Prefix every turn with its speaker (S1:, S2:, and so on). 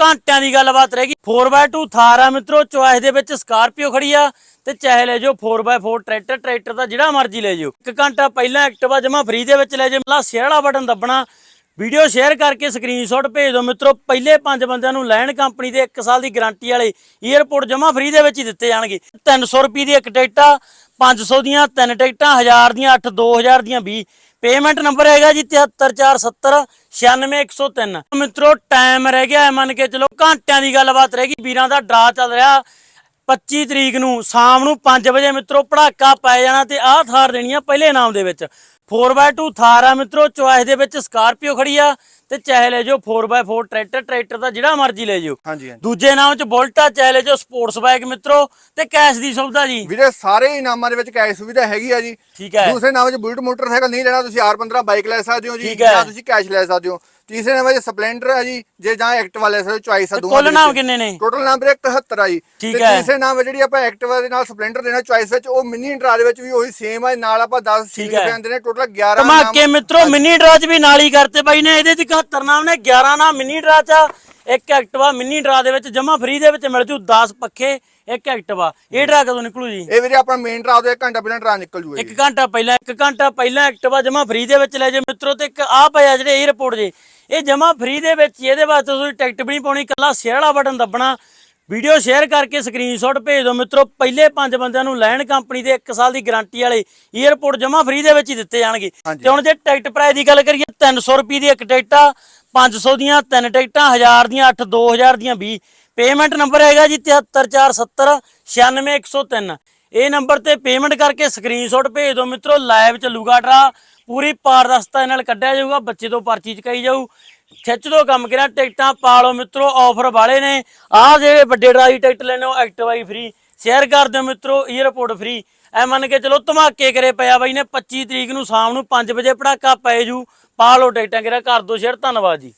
S1: ਘੰਟਿਆਂ ਦੀ ਗੱਲਬਾਤ ਰਹਿ ਗਈ। 4x2 ਥਾਰ ਆ ਮਿੱਤਰੋ ਚੁਆਇਸ ਦੇ ਵਿੱਚ ਸਕਾਰਪੀਓ ਖੜੀ ਆ, ਤੇ ਚਾਹੇ ਲੈ ਜਾਓ 4x4 ਟਰੈਕਟਰ ਟਰੈਕਟਰ ਦਾ ਜਿਹੜਾ ਮਰਜ਼ੀ ਲੈ ਜਾਓ। ਇੱਕ ਘੰਟਾ ਪਹਿਲਾਂ ਐਕਟਿਵਾ ਜਮਾ ਫ੍ਰੀ ਦੇ ਵਿੱਚ ਲੈ ਜਾਓ। ਲਾ ਸ਼ੇਅਰ ਵਾਲਾ ਬਟਨ ਦੱਬਣਾ। ਵੀਡੀਓ ਸ਼ੇਅਰ ਕਰਕੇ ਸਕਰੀਨਸ਼ਾਟ ਭੇਜ ਦਿਓ ਮਿੱਤਰੋ। ਪਹਿਲੇ ਪੰਜ ਬੰਦਿਆਂ ਨੂੰ ਲੈਣ ਕੰਪਨੀ ਦੇ 1 ਸਾਲ ਦੀ ਗਾਰੰਟੀ ਵਾਲੇ 에어ਪੋਰਟ ਜਮਾ ਫ੍ਰੀ ਦੇ ਵਿੱਚ ਹੀ ਦਿੱਤੇ ਜਾਣਗੇ। 300 ਰੁਪਏ ਦੀ ਇੱਕ ਟਿਕਟ ਆ 500 ਦੀਆਂ ਤਿੰਨ ਟਿਕਟਾਂ 1000 ਦੀਆਂ 8 2000 ਦੀਆਂ 20 ਪੇਮੈਂਟ ਨੰਬਰ ਹੈਗਾ ਜੀ 73470 96103 ਮਿੱਤਰੋ ਟਾਈਮ ਰਹਿ ਗਿਆ ਮੰਨ ਕੇ ਚਲੋ, ਘੰਟਿਆਂ ਦੀ ਗੱਲਬਾਤ ਰਹਿ ਗਈ, ਵੀਰਾਂ ਦਾ ਡਰਾ ਚੱਲ ਰਿਹਾ। 25 ਤਰੀਕ ਨੂੰ ਸ਼ਾਮ ਨੂੰ 5 ਵਜੇ ਮਿੱਤਰੋ, ਪੜਾਕਾ ਪੈ ਜਾਣਾ ਤੇ ਆਹ ਥਾਰ ਦੇਣੀ ਆ ਪਹਿਲੇ ਨਾਮ ਦੇ ਵਿੱਚ। 4x2 ਥਾਰ ਆ ਮਿੱਤਰੋ ਚੁਆਇਸ ਦੇ ਵਿੱਚ ਸਕਾਰਪੀਓ ਖੜੀ ਆ। ਤੇ ਚਾਹੇ ਲੈ ਜਾਓ 4x4 ਟਰੈਕਟਰ ਟਰੈਕਟਰ ਦਾ ਜਿਹੜਾ ਮਰਜ਼ੀ ਲੈ ਜਾਓ।
S2: ਹਾਂਜੀ ਹਾਂਜੀ।
S1: ਦੂਜੇ ਨਾਮ ਚ ਬੁਲਟਾ ਚਾਹੇ ਲੈ ਜਾਓ ਸਪੋਰਟਸ ਬਾਈਕ ਮਿੱਤਰੋ ਤੇ ਕੈਸ਼ ਦੀ ਸੁਵਿਧਾ ਜੀ।
S2: ਵੀਰੇ ਸਾਰੇ ਇਨਾਮਾਂ ਦੇ ਵਿੱਚ ਕੈਸ਼ ਸੁਵਿਧਾ ਹੈਗੀ ਆ ਜੀ।
S1: ਠੀਕ ਹੈ।
S2: ਦੂਸਰੇ ਨਾਮ 'ਚ ਬੁਲਟ ਮੋਟਰਸਾਈਕਲ ਨਹੀਂ ਲੈਣਾ ਤੁਸੀਂ R15 ਬਾਈਕ ਲੈ ਸਕਦੇ ਹੋ ਜੀ। ਜਾਂ ਤੁਸੀਂ ਕੈਸ਼ ਲੈ ਸਕਦੇ ਹੋ। ਤੀਸਰੇ ਨਾਮ 'ਚ ਸਪਲੈਂਡਰ ਆ ਜੀ ਜੇ ਜਾਂ ਐਕਟਿਵਾ ਲੈ ਸਕਦੇ ਚੁਆਇਸ ਆ ਦੋਵਾਂ
S1: ਕੁੱਲ ਨਾਮ। ਕਿੰਨੇ ਨੇ
S2: ਟੋਟਲ ਨਾਮ ਵੀਰੇ 71 ਆ ਜੀ ਤੇ। ਤੀਸਰੇ ਨਾਮ ਜਿਹੜੀ ਆਪਾਂ ਐਕਟਿਵਾ ਦੇ ਨਾਲ ਸਪਲੈਂਡਰ ਦੇਣਾ ਚੁਆਇਸ ਵਿੱਚ ਉਹ ਮਿੰਨੀ ਇੰਟਰਾ ਦੇ ਵਿੱਚ ਵੀ ਉਹੀ ਸੇਮ ਆ ਨਾਲ ਆਪਾਂ 10
S1: ਠੀਕ
S2: ਸੀਲ
S1: ਹੈ।
S2: ਲਿਖੇ ਹੁੰਦੇ ਨੇ ਟੋਟਲ 11 ਨਾਮ
S1: ਧਮਾਕੇ ਮਿੱਤਰੋ ਮਿੰਨੀ ਡਰਾ ਚ ਵੀ ਨਾਲ ਹੀ ਕਰਤੇ ਬਾਈ ਨੇ ਇਹਦੇ ਚ 71 ਨਾਮ ਨੇ 11 ਨਾਮ ਮਿੰਨੀ ਡਰਾ ਚ ਆ। ਇੱਕ ਐਕਟਿਵਾ ਮਿੰਨੀ ਡਰਾ ਦੇ ਵਿੱਚ ਜਮਾ ਫ੍ਰੀ ਦੇ ਵਿੱਚ ਮਿਲ ਜੂ 10 ਪੱਖੇ ਇੱਕ ਐਕਟਿਵਾ। ਇਹ ਡਰਾ ਕਦੋਂ ਨਿਕਲੂ ਜੀ?
S2: ਇਹ ਵੀਰੇ ਆਪਣਾ ਮੇਨ ਡਰਾ ਤੋਂ 1 ਘੰਟਾ ਪਹਿਲਾਂ ਡਰਾ ਨਿਕਲ ਜੂਗਾ
S1: ਇੱਕ ਘੰਟਾ ਪਹਿਲਾਂ ਇੱਕ ਘੰਟਾ ਪਹਿਲਾਂ ਐਕਟਿਵਾ ਜਮਾ ਫ੍ਰੀ ਦੇ ਵਿੱਚ ਲੈ ਜੇ ਮਿੱਤਰੋ ਤੇ ਇੱਕ ਆ ਪਿਆ ਜਿਹੜੇ 에어ਪੋਰਟ ਜੇ। ਇਹ ਜਮਾ ਫ੍ਰੀ ਦੇ ਵਿੱਚ ਇਹਦੇ ਵਾਸਤੇ ਤੁਸੀਂ ਟਿਕਟ ਵੀ ਨਹੀਂ ਪਾਉਣੀ ਕੱਲਾ ਸ਼ੇਅਰ ਵਾਲਾ ਬਟਨ ਦੱਬਣਾ ਵੀਡੀਓ ਸ਼ੇਅਰ ਕਰਕੇ ਸਕਰੀਨਸ਼ਾਟ ਭੇਜ ਦਿਓ। ਮਿੱਤਰੋ ਪਹਿਲੇ ਪੰਜ ਬੰਦਿਆਂ ਨੂੰ ਲੈਣ ਕੰਪਨੀ ਦੇ 1 ਸਾਲ ਦੀ ਗਾਰੰਟੀ ਵਾਲੇ 에어ਪੋਰਟ ਜਮਾ ਫ੍ਰੀ ਦੇ ਵਿੱਚ ਹੀ ਦਿੱਤੇ ਜਾਣਗੇ। ਤੇ ਹੁਣ ਜੇ ਟਿਕਟ ਪ੍ਰਾਈਸ ਦੀ ਗੱਲ ਕਰੀਏ 300 ਰੁਪਏ ਦੀ ਇੱਕ ਟਿਕਟ ਆ 500 ਦੀਆਂ ਤਿੰਨ ਟਿਕਟਾਂ 1000 ਦੀਆਂ 8 2000 ਦੀਆਂ 20 ਪੇਮੈਂਟ ਨੰਬਰ ਹੈਗਾ ਜੀ 73470 96103 ਇਹ ਨੰਬਰ ਤੇ ਪੇਮੈਂਟ ਕਰਕੇ ਸਕਰੀਨਸ਼ਾਟ ਭੇਜ ਦਿਓ। ਮਿੱਤਰੋ ਲਾਈਵ ਚੱਲੂਗਾ ਡਰਾ ਪੂਰੀ ਪਾਰਦਰਸ਼ਤਾ ਨਾਲ ਕੱਢਿਆ ਜਾਊਗਾ ਬੱਚੇ ਤੋਂ ਪਰਚੀ ਚਕਾਈ ਜਾਊ। ਖਿੱਚ ਦੋ ਕੰਮ ਕਿਹੜਾ ਟਿਕਟਾਂ ਪਾ ਲਓ ਮਿੱਤਰੋ ਆਫਰ ਵਾਲੇ ਨੇ। ਆਹ ਜਿਹੜੇ ਵੱਡੇ ਡਰਾਈ ਟਿਕਟ ਲੈਣੇ ਹੋ ਐਕਟਿਵਾ ਹੀ ਫ੍ਰੀ ਸ਼ੇਅਰ ਕਰ ਦਿਓ ਮਿੱਤਰੋ 에어ਪੋਰਟ ਫ੍ਰੀ ਐ ਮੰਨ ਕੇ ਚਲੋ, ਧਮਾਕੇ ਕਰੇ ਪਿਆ ਬਾਈ ਨੇ 25 ਤਰੀਕ ਨੂੰ ਸ਼ਾਮ ਨੂੰ 5 ਵਜੇ ਪੜਾਕਾ ਪੈ ਜੂ। ਪਾ ਲਓ ਟਿਕਟਾਂ ਕਿਰਾ ਕਰ ਦੋ ਸ਼ੇਅਰ ਧੰਨਵਾਦ ਜੀ।